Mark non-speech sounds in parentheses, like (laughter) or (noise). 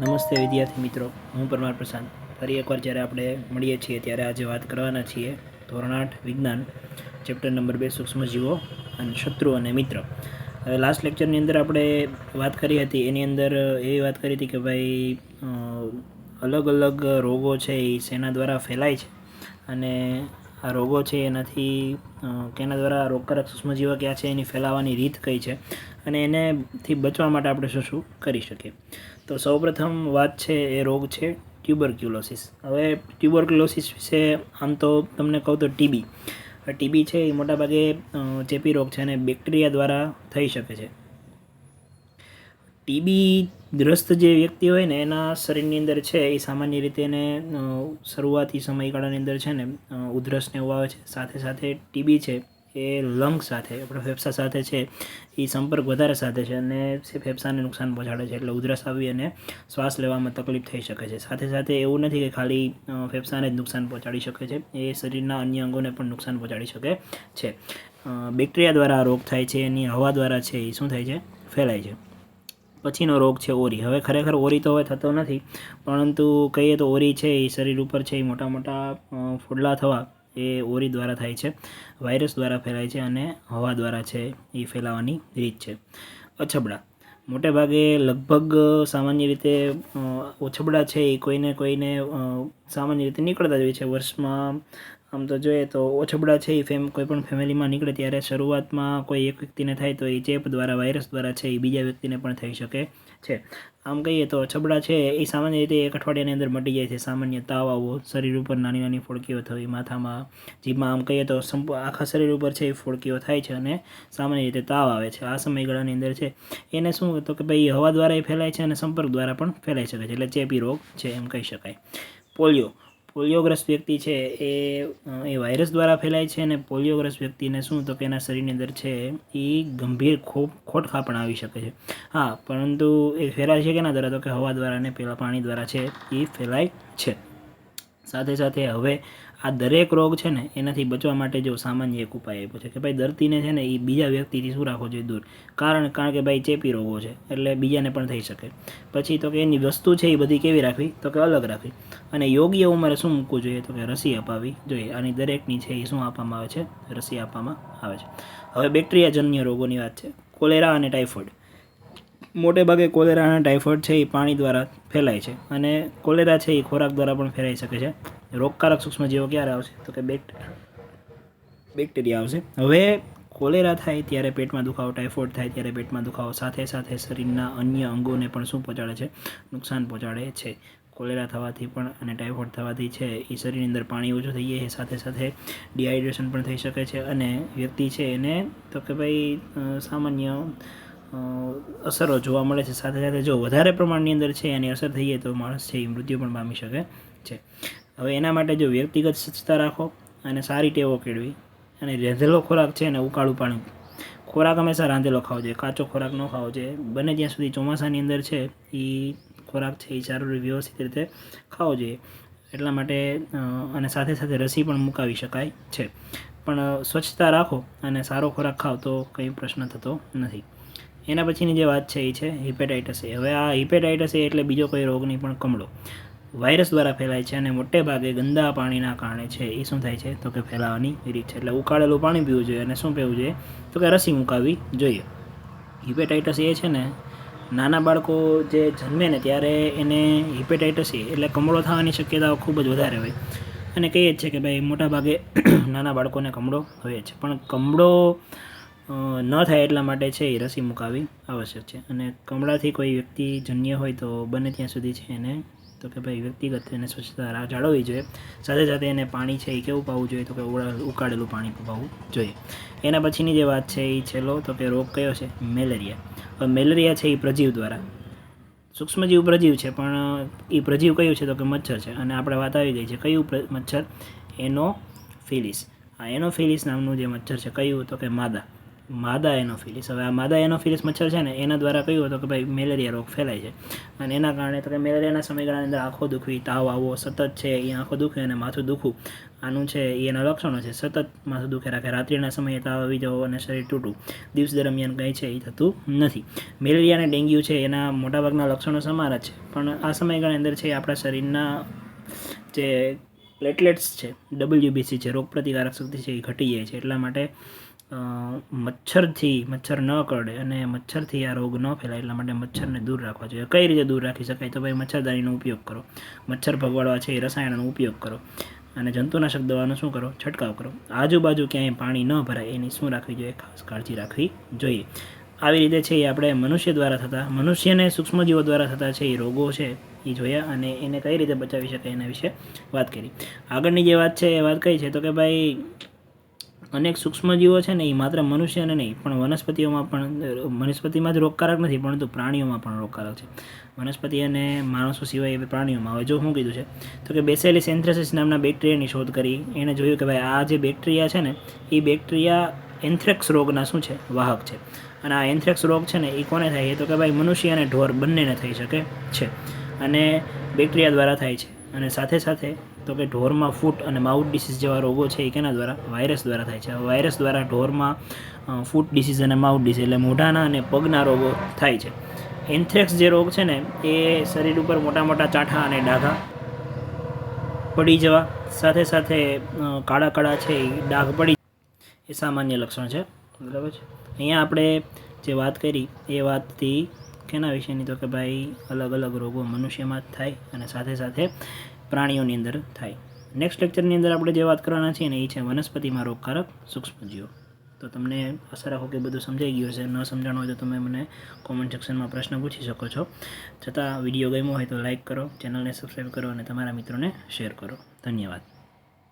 નમસ્તે વિદ્યાર્થી મિત્રો, હું પરમાર પ્રશાંત. ફરી એકવાર જ્યારે આપણે મળીએ છીએ, ત્યારે આજે વાત કરવાના છીએ ધોરણ આઠ, વિજ્ઞાન ચેપ્ટર નંબર બે, સૂક્ષ્મજીવો અને શત્રુ અને મિત્ર. હવે લાસ્ટ લેક્ચરની અંદર આપણે વાત કરી હતી, એની અંદર એવી વાત કરી હતી કે ભાઈ અલગ અલગ રોગો છે એ શેના દ્વારા ફેલાય છે. અને રોગો છે એનાથી કેના દ્વારા રોગકારક સૂક્ષ્મજીવો ક્યાં છે એની ફેલાવાની રીત કઈ છે અને એનેથી બચવા માટે આપણે શું શું કરી શકીએ? તો સૌપ્રથમ વાત છે એ રોગ છે ટ્યુબરક્યુલોસિસ. હવે ટ્યુબરક્યુલોસિસ વિશે આમ તો તમને કહું તો ટીબી ટીબી છે એ મોટાભાગે ચેપી રોગ છે અને બેક્ટેરિયા દ્વારા થઈ શકે છે. ટીબી ગ્રસ્ત જે વ્યક્તિ હોય ને, એના શરીરની અંદર છે, એ સામાન્ય રીતે એને શરૂઆતી સમયગાળાની અંદર છે ને ઉધરસને એવું આવે છે. સાથે સાથે ટીબી છે, એ લંગ સાથે, આપણા ફેફસા સાથે છે, એ સંપર્ક વધારે સાથે છે અને ફેફસાને નુકસાન પહોંચાડે છે. એટલે ઉધરસ આવી અને શ્વાસ લેવામાં તકલીફ થઈ શકે છે. સાથે સાથે એવું નથી કે ખાલી ફેફસાને જ નુકસાન પહોંચાડી શકે છે, એ શરીરના અન્ય અંગોને પણ નુકસાન પહોંચાડી શકે છે. બેક્ટેરિયા દ્વારા રોગ થાય છે, એની હવા દ્વારા છે, એ શું થાય છે? ફેલાય છે. પછીનો રોગ છે ઓરી. હવે ખરેખર ઓરી તો હવે થતો નથી, પરંતુ કહીએ તો ઓરી છે એ શરીર ઉપર છે એ મોટા મોટા ફોડલા થવા એ ઓરી દ્વારા થાય છે, વાયરસ દ્વારા ફેલાય છે અને હવા દ્વારા છે એ ફેલાવાની રીત છે. અછબડા. મોટે ભાગે લગભગ સામાન્ય રીતે ઓછબડા છે એ કોઈને કોઈને સામાન્ય રીતે નીકળતા જ હોય છે. વર્ષમાં આમ તો જોઈએ તો ઓછબડા છે એ ફેમ, કોઈ પણ ફેમિલીમાં નીકળે ત્યારે શરૂઆતમાં કોઈ એક વ્યક્તિને થાય તો એ ચેપ દ્વારા વાયરસ દ્વારા છે એ બીજા વ્યક્તિને પણ થઈ શકે છે. આમ કહીએ તો છબડા છે એ સામાન્ય રીતે એક અઠવાડિયાની અંદર મટી જાય છે. સામાન્ય તાવ આવવો શરીર ઉપર નાની નાની ફોડકીઓ થવી, માથામાં, જીભમાં, આમ કહીએ તો સંપ, આખા શરીર ઉપર છે એ ફોડકીઓ થાય છે અને સામાન્ય રીતે તાવ આવે છે. આ સમયગાળાની અંદર છે એને શું તો કે ભાઈ હવા દ્વારા એ ફેલાય છે અને સંપર્ક દ્વારા પણ ફેલાઈ શકે છે. એટલે ચેપી રોગ છે એમ કહી શકાય. પોલિયો. પોલિયોગ્રસ્ત વ્યક્તિ છે એ એ વાયરસ દ્વારા ફેલાય છે અને પોલિયોગ્રસ્ત વ્યક્તિને શું તો કે એના શરીરની અંદર છે એ ગંભીર ખોપ ખોટખા પણ આવી શકે છે. હા, પરંતુ એ ફેલાય છે કેના દ્વારા? તો કે હવા દ્વારા અને પેલા પાણી દ્વારા છે એ ફેલાય છે. સાથે સાથે હવે આ દરેક રોગ છે ને, એનાથી બચવા માટે જો સામાન્ય એક ઉપાય આપ્યો છે કે ભાઈ દર્દીને છે ને એ બીજા વ્યક્તિથી શું રાખવો જોઈએ દૂર? કારણ કારણ કે ભાઈ ચેપી રોગો છે, એટલે બીજાને પણ થઈ શકે. પછી તો કે એની વસ્તુ છે એ બધી કેવી રાખવી? તો કે અલગ રાખવી. અને યોગ્ય ઉંમરે શું મૂકવું જોઈએ? તો કે રસી અપાવી જોઈએ. આની દરેકની છે એ શું આપવામાં આવે છે? રસી આપવામાં આવે છે. હવે બેક્ટેરિયાજન્ય રોગોની વાત છે. કોલેરા અને ટાઇફોઇડ મોટે ભાગે કોલેરા અને ટાઇફોઇડ છે એ પાણી દ્વારા ફેલાય છે. અને કોલેરા છે એ ખોરાક દ્વારા પણ ફેલાઈ શકે છે. રોગકારક સૂક્ષ્મજીવો ક્યારે આવશે? તો કે બેક્ટ, બેક્ટેરિયા આવશે. હવે કોલેરા થાય ત્યારે પેટમાં દુખાવો ટાઇફોઇડ થાય ત્યારે પેટમાં દુખાવો, સાથે સાથે શરીરના અન્ય અંગોને પણ શું પહોંચાડે છે? નુકસાન પહોંચાડે છે. કોલેરા થવાથી પણ અને ટાઇફોઇડ થવાથી છે એ શરીરની અંદર પાણી ઓછું થઈ જાય, સાથે સાથે ડિહાઇડ્રેશન પણ થઈ શકે છે અને વ્યક્તિ છે એને તો કે ભાઈ સામાન્ય અસરો જોવા મળે છે. સાથે સાથે જો વધારે પ્રમાણની અંદર છે એની અસર થઈ જાય તો માણસ છે એ મૃત્યુ પણ પામી શકે છે. હવે એના માટે જો વ્યક્તિગત સ્વચ્છતા રાખો અને સારી ટેવો કેળવી અને રેંધેલો ખોરાક છે ને ઉકાળું પાણી ખોરાક હંમેશા રાંધેલો ખાવો જોઈએ. કાચો ખોરાક ન ખાવો જોઈએ. બને ત્યાં સુધી ચોમાસાની અંદર છે એ ખોરાક છે એ સારું વ્યવસ્થિત રીતે ખાવો જોઈએ. એટલા માટે અને સાથે સાથે રસી પણ મુકાવી શકાય છે. પણ સ્વચ્છતા રાખો અને સારો ખોરાક ખાઓ તો કંઈ પ્રશ્ન થતો નથી. એના પછીની જે વાત છે એ છે હિપેટાઇટસ એ. હવે આ હિપેટાઇટસ એ એટલે બીજો કોઈ રોગ નહીં પણ કમળો. વાયરસ દ્વારા ફેલાય છે અને મોટે ભાગે ગંદા પાણીના કારણે છે. એ શું થાય છે? તો કે ફેલાવાની રીત છે. એટલે ઉકાળેલું પાણી પીવું જોઈએ અને શું પીવું જોઈએ? તો કે રસી મુકાવી જોઈએ. હિપેટાઇટસ એ છે ને, નાના બાળકો જે જન્મે ને ત્યારે એને હિપેટાઇટસ એ, એટલે કમળો થવાની શક્યતાઓ ખૂબ જ વધારે હોય. અને કહીએ જ છે કે ભાઈ, મોટા ભાગે (clears throat) નાના બાળકોને કમળો હોય છે. પણ કમળો ન થાય એટલા માટે છે એ રસી મુકાવી આવશ્યક છે. અને કમળાથી કોઈ વ્યક્તિ જન્ય હોય તો બને ત્યાં સુધી છે એને તો કે ભાઈ વ્યક્તિગત એને સ્વચ્છતા જાળવવી જોઈએ. સાથે સાથે એને પાણી છે એ કેવું પાવું જોઈએ? તો કે ઉકાળેલું પાણી પાવું જોઈએ. એના પછીની જે વાત છે એ છેલ્લો, તો કે રોગ કયો છે? મેલેરિયા. હવે મેલેરિયા છે એ પ્રજીવ દ્વારા. સૂક્ષ્મજીવ પ્રજીવ છે, પણ એ પ્રજીવ કયું છે? તો કે મચ્છર છે. અને આપણે વાત આવી ગઈ છે કયું મચ્છર? એનો ફિલિસ. આ એનો ફિલિસ નામનું જે મચ્છર છે, કયું? તો કે માદા. માદા એનોફિલિસ. હવે આ માદા એનોફિલિસ મચ્છર છે ને, એના દ્વારા કહ્યું હતું કે ભાઈ મેલેરિયા રોગ ફેલાય છે. અને એના કારણે તો કે મેલેરિયાના સમયગાળાની અંદર આંખો દુખવી, તાવ આવવો, સતત છે એ આંખો દુખે અને માથું દુખવું. આનું છે એ એના લક્ષણો છે. સતત માથું દુખે રાખે, રાત્રિના સમયે તાવ આવી જવો અને શરીર તૂટવું. દિવસ દરમિયાન કંઈ છે એ થતું નથી. મેલેરિયા અને ડેન્ગ્યુ છે એના મોટાભાગના લક્ષણો સમાન જ છે. પણ આ સમયગાળાની અંદર છે આપણા શરીરના જે પ્લેટલેટ્સ છે ડબલ્યુબીસી છે રોગ પ્રતિકારક શક્તિ છે એ ઘટી જાય છે. એટલા માટે મચ્છરથી મચ્છર ન કરડે અને મચ્છરથી આ રોગ ન ફેલાય એટલા માટે મચ્છરને દૂર રાખવા જોઈએ. કઈ રીતે દૂર રાખી શકાય? તો ભાઈ મચ્છરદારીનો ઉપયોગ કરો. મચ્છર ભગવાડવા છે એ રસાયણનો ઉપયોગ કરો. અને જંતુનાશક દવાનો શું કરો? છંટકાવ કરો. આજુબાજુ ક્યાંય પાણી ન ભરાય એની શું રાખવી જોઈએ? ખાસ કાળજી રાખવી જોઈએ. આવી રીતે છે એ આપણે મનુષ્ય દ્વારા થતા, મનુષ્યને સૂક્ષ્મજીવો દ્વારા થતા છે એ રોગો છે એ જોયા અને એને કઈ રીતે બચાવી શકાય એના વિશે વાત કરી. આગળની જે વાત છે એ વાત કઈ છે? તો કે ભાઈ અનેક સૂક્ષ્મજીવો છે ને એ માત્ર મનુષ્યને નહીં, પણ વનસ્પતિઓમાં પણ, વનસ્પતિમાં જ રોગકારક નથી, પરંતુ પ્રાણીઓમાં પણ રોગકારક છે. વનસ્પતિ અને માણસો સિવાય એ પ્રાણીઓમાં હવે જો શું કીધું છે, તો કે બેસેલી સેન્થ્રેસિસ નામના બેક્ટેરિયાની શોધ કરી એણે જોયું કે ભાઈ આ જે બેક્ટેરિયા છે ને, એ બેક્ટેરિયા એન્થ્રેક્સ રોગના શું છે? વાહક છે. અને આ એન્થ્રેક્સ રોગ છે ને, એ કોને થાય? એ તો કે ભાઈ મનુષ્ય અને ઢોર બંનેને થઈ શકે છે. અને બેક્ટેરિયા દ્વારા થાય છે. અને સાથે સાથે તો કે ઢોરમાં ફૂટ અને માઉથ ડિસીઝ જેવા રોગો છે એ કેના દ્વારા? વાયરસ દ્વારા થાય છે. વાયરસ દ્વારા ઢોરમાં ફૂટ ડિસીઝ અને માઉથ ડિસીઝ એટલે મોઢાના અને પગના રોગો થાય છે. એન્થ્રેક્સ જે રોગ છે ને, એ શરીર ઉપર મોટા મોટા ચાઠા અને ડાઘા પડી જવા, સાથે સાથે કાળા કાળા છે એ ડાઘ પડી એ સામાન્ય લક્ષણ છે. બરાબર છે? અહીંયા આપણે જે વાત કરી, એ વાતથી કેના વિશેની? તો કે ભાઈ અલગ અલગ રોગો મનુષ્યમાં જ થાય અને સાથે સાથે પ્રાણીઓની અંદર થાય. નેક્સ્ટ લેક્ચરની અંદર આપણે જે વાત કરવાના છીએ ને, એ છે વનસ્પતિમાં રોગકારક સૂક્ષ્મજીવો. તો તમને આશા રાખો કે બધું સમજાઈ ગયું હશે. ન સમજાણું હોય તો તમે મને કોમેન્ટ સેક્શનમાં પ્રશ્ન પૂછી શકો છો. છતાં વીડિયો ગમ્યો હોય તો લાઇક કરો ચેનલને સબસ્ક્રાઈબ કરો અને તમારા મિત્રોને શેર કરો. ધન્યવાદ.